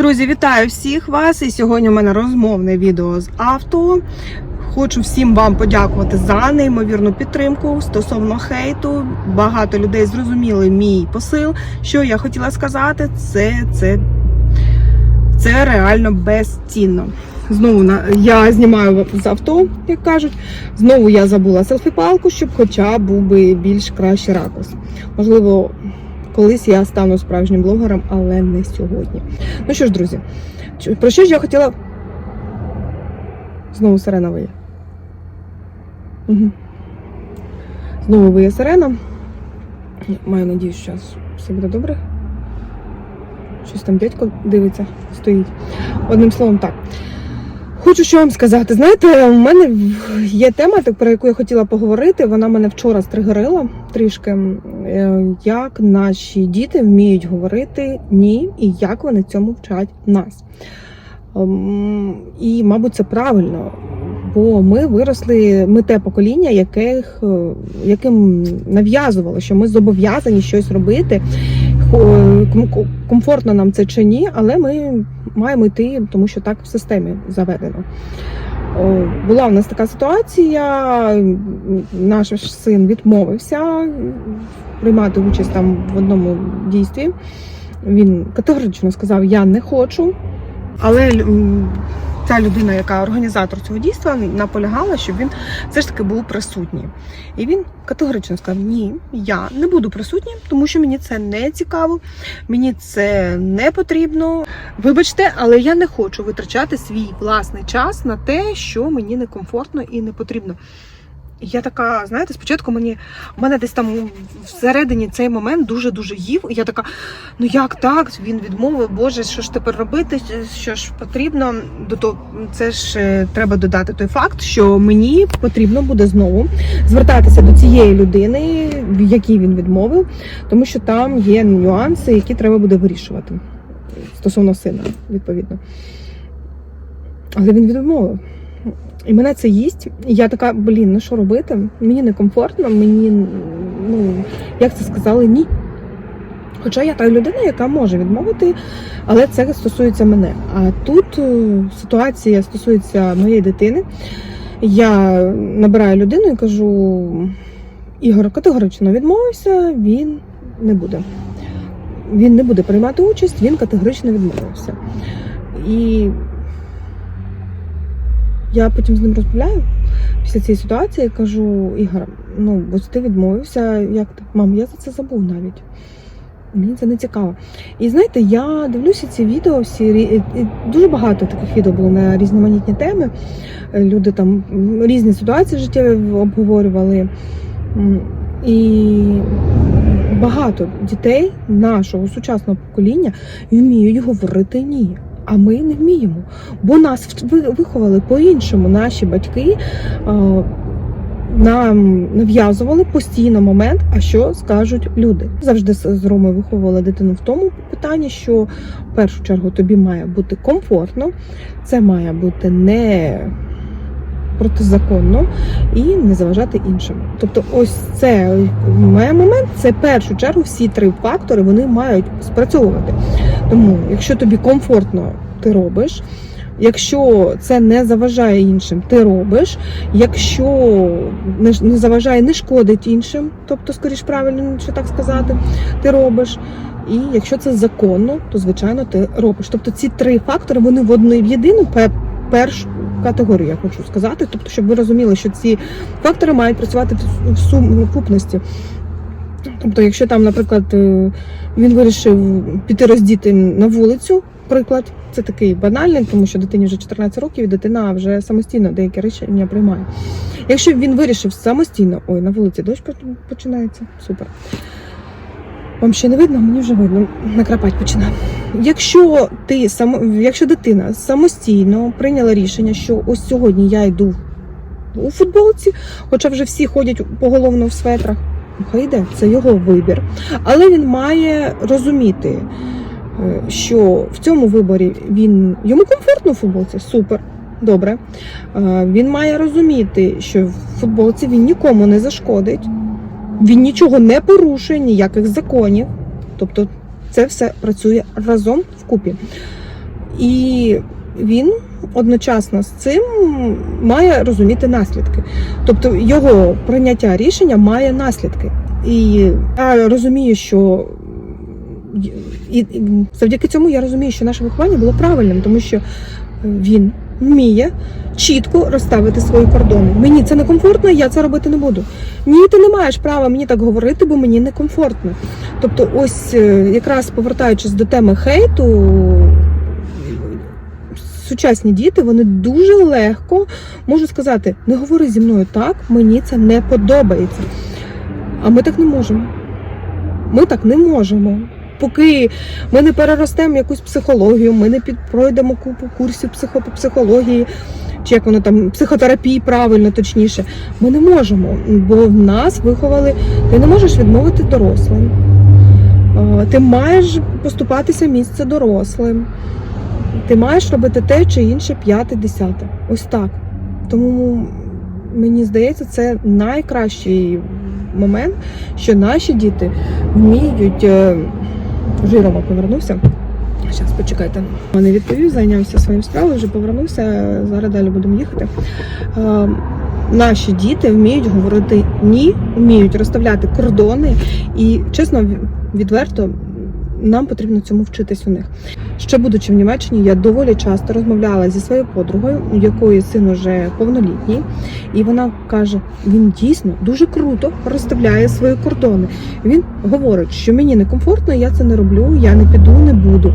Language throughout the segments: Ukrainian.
Друзі, вітаю всіх вас! І сьогодні у мене розмовне відео з авто. Хочу всім вам подякувати за неймовірну підтримку стосовно хейту. Багато людей зрозуміли мій посил. Що я хотіла сказати, це, це, це реально безцінно. Знову я знімаю з авто, як кажуть. Знову я забула селфі-палку, щоб хоча був би більш кращий ракурс. Можливо, колись я стану справжнім блогером, але не сьогодні. Ну що ж, друзі, про що ж я хотіла. Знову сирена виє. Угу. Знову виє сирена. Маю надію, що зараз все буде добре. Щось там дядько дивиться, стоїть. Одним словом, так. Хочу що вам сказати. Знаєте, у мене є тема, про яку я хотіла поговорити. Вона мене вчора стригерила трішки. Е, Як наші діти вміють говорити ні, і як вони цьому вчать нас. Ем, І, мабуть, це правильно. Бо ми виросли, ми те покоління, яких, е, яким нав'язувало, що ми зобов'язані щось робити. Комфортно нам це чи ні, але ми маємо йти, тому що так в системі заведено. Була в нас така ситуація, наш син відмовився приймати участь там в одному дійстві. Він категорично сказав: Я не хочу. Але ця людина, яка організатор цього дійства, наполягала, щоб він все ж таки був присутній. І він категорично сказав: Ні, я не буду присутнім, тому що мені це не цікаво, мені це не потрібно. Вибачте, але я не хочу витрачати свій власний час на те, що мені некомфортно і не потрібно. Я така, знаєте, спочатку мені мене десь там всередині цей момент дуже дуже їв. І я така, ну як так? Він відмовив, Боже, що ж тепер робити? Що ж потрібно? До того це ж е, треба додати той факт, що мені потрібно буде знову звертатися до цієї людини, в якій він відмовив, тому що там є нюанси, які треба буде вирішувати стосовно сина, відповідно. Але він відмовив. І мене це їсть. І я така, блін, ну що робити? Мені некомфортно, мені, ну, як це сказали, ні. Хоча я та людина, яка може відмовити, але це стосується мене. А тут е, ситуація стосується моєї дитини. Я набираю людину і кажу: Ігор категорично відмовився, він не буде. Він не буде приймати участь, він категорично відмовився. І я потім з ним розмовляю після цієї ситуації кажу: Ігор, ну ось ти відмовився, як ти? Мам, я за це забув навіть. Мені це не цікаво. І знаєте, я дивлюся ці відео, всі дуже багато таких відео було на різноманітні теми. Люди там різні ситуації життєві обговорювали. І багато дітей нашого сучасного покоління вміють говорити ні. А ми не вміємо, бо нас виховали по-іншому. Наші батьки е, нам нав'язували постійно момент, а що скажуть люди. Завжди з Ромою виховувала дитину в тому питанні, що в першу чергу тобі має бути комфортно, це має бути не протизаконно і не заважати іншим. Тобто, ось це момент, це в першу чергу всі три фактори вони мають спрацьовувати. Тому, якщо тобі комфортно, ти робиш. Якщо це не заважає іншим, ти робиш. Якщо не, заважає, не шкодить іншим, тобто, скоріш правильно, що так сказати, ти робиш. І якщо це законно, то звичайно ти робиш. Тобто ці три фактори вони в одну в єдину першу категорію, я хочу сказати. Тобто, щоб ви розуміли, що ці фактори мають працювати в, в сукупності. Тобто, якщо там, наприклад, е, він вирішив піти роздіти на вулицю, приклад, це такий банальний, тому що дитині вже 14 років, і дитина вже самостійно деякі рішення приймає. Якщо він вирішив самостійно, ой, на вулиці дощ починається, супер. Вам ще не видно, мені вже видно, накрапать починає. Якщо ти якщо дитина самостійно прийняла рішення, що ось сьогодні я йду у футболці, хоча вже всі ходять поголовно в светрах, хай йде, це його вибір. Але він має розуміти, е, що в цьому виборі він йому комфортно в футболці, супер. Добре. Е, Він має розуміти, що в футболці він нікому не зашкодить, він нічого не порушує, ніяких законів. Тобто це все працює разом вкупі. І він одночасно з цим має розуміти наслідки. Тобто його прийняття рішення має наслідки. І я розумію, що і, завдяки цьому я розумію, що наше виховання було правильним, тому що він вміє чітко розставити свої кордони. Мені це некомфортно, я це робити не буду. Ні, ти не маєш права мені так говорити, бо мені некомфортно. Тобто, ось е, якраз повертаючись до теми хейту, сучасні діти вони дуже легко можуть сказати: не говори зі мною так, мені це не подобається. А ми так не можемо. Ми так не можемо. Поки ми не переростемо якусь психологію, ми не підпройдемо купу курсів психо, психології, чи як воно там, психотерапії, правильно, точніше, ми не можемо, бо в нас виховали, ти не можеш відмовити дорослим. Ти маєш поступатися місце дорослим. Ти маєш робити те чи інше, п'яте, десяте. Ось так. Тому мені здається, це найкращий момент, що наші діти вміють. е, Жирова повернувся. Зараз почекайте. Не відповів, зайнявся своїм справою, вже повернувся. Зараз далі будемо їхати. Е, Наші діти вміють говорити ні, вміють розставляти кордони, і чесно, відверто. Нам потрібно цьому вчитись у них. Ще будучи в Німеччині, я доволі часто розмовляла зі своєю подругою, у якої син уже повнолітній, і вона каже: він дійсно дуже круто розставляє свої кордони. Він говорить, що мені некомфортно, я це не роблю, я не піду, не буду.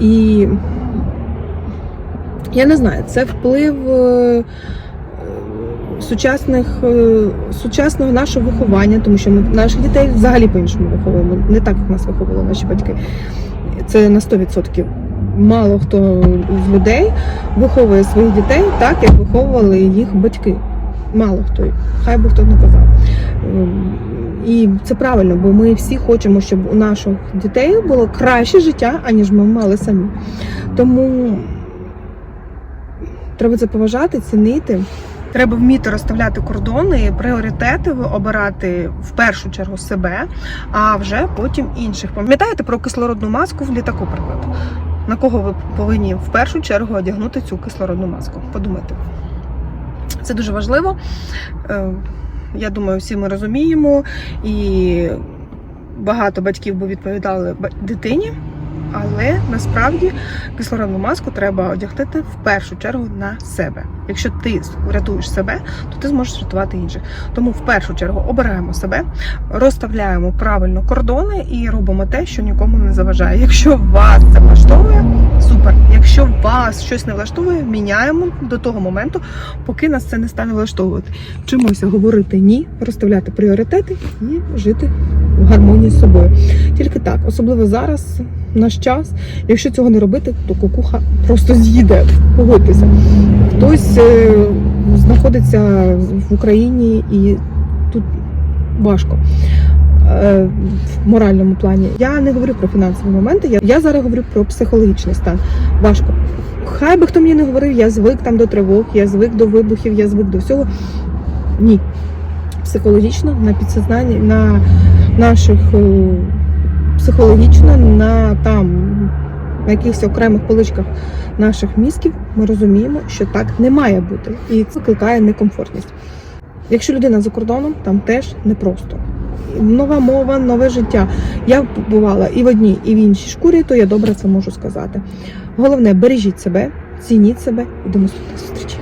І я не знаю, це вплив е, сучасних, е, сучасного нашого виховання, тому що ми наших дітей взагалі по-іншому виховуємо, не так, як нас виховували наші батьки. Це на 100%. Мало хто з людей виховує своїх дітей так, як виховували їх батьки. Мало хто, хай би хто не казав. Ем, І це правильно, бо ми всі хочемо, щоб у наших дітей було краще життя, аніж ми мали самі. Тому треба це поважати, цінити. Треба вміти розставляти кордони, пріоритети обирати в першу чергу себе, а вже потім інших. Пам'ятаєте про кислородну маску в літаку, приклад? На кого ви повинні в першу чергу одягнути цю кислородну маску? Подумайте. Це дуже важливо. Е, Я думаю, всі ми розуміємо, і багато батьків би відповідали дитині, але насправді кислородну маску треба одягти в першу чергу на себе. Якщо ти врятуєш себе, то ти зможеш врятувати інших. Тому в першу чергу обираємо себе, розставляємо правильно кордони і робимо те, що нікому не заважає. Якщо вас це влаштовує, супер. Якщо вас щось не влаштовує, міняємо до того моменту, поки нас це не стане влаштовувати. Вчимося говорити ні, розставляти пріоритети і жити в гармонії з собою. Тільки так, особливо зараз, наш час. Якщо цього не робити, то кукуха просто з'їде. Погодьтеся. Хтось е, знаходиться в Україні і тут важко. е, В моральному плані я не говорю про фінансові моменти. Я, я зараз говорю про психологічний стан. Важко. Хай би хто мені не говорив, я звик там до тривог, я звик до вибухів, я звик до всього. Ні. Психологічно, на підсознанні, на наших е, психологічно, на там на якихось окремих поличках наших мізків ми розуміємо, що так не має бути, і це викликає некомфортність. Якщо людина за кордоном, там теж непросто. Нова мова, нове життя. Я бувала і в одній, і в іншій шкурі, то я добре це можу сказати. Головне, бережіть себе, цініть себе і до наступних зустрічей.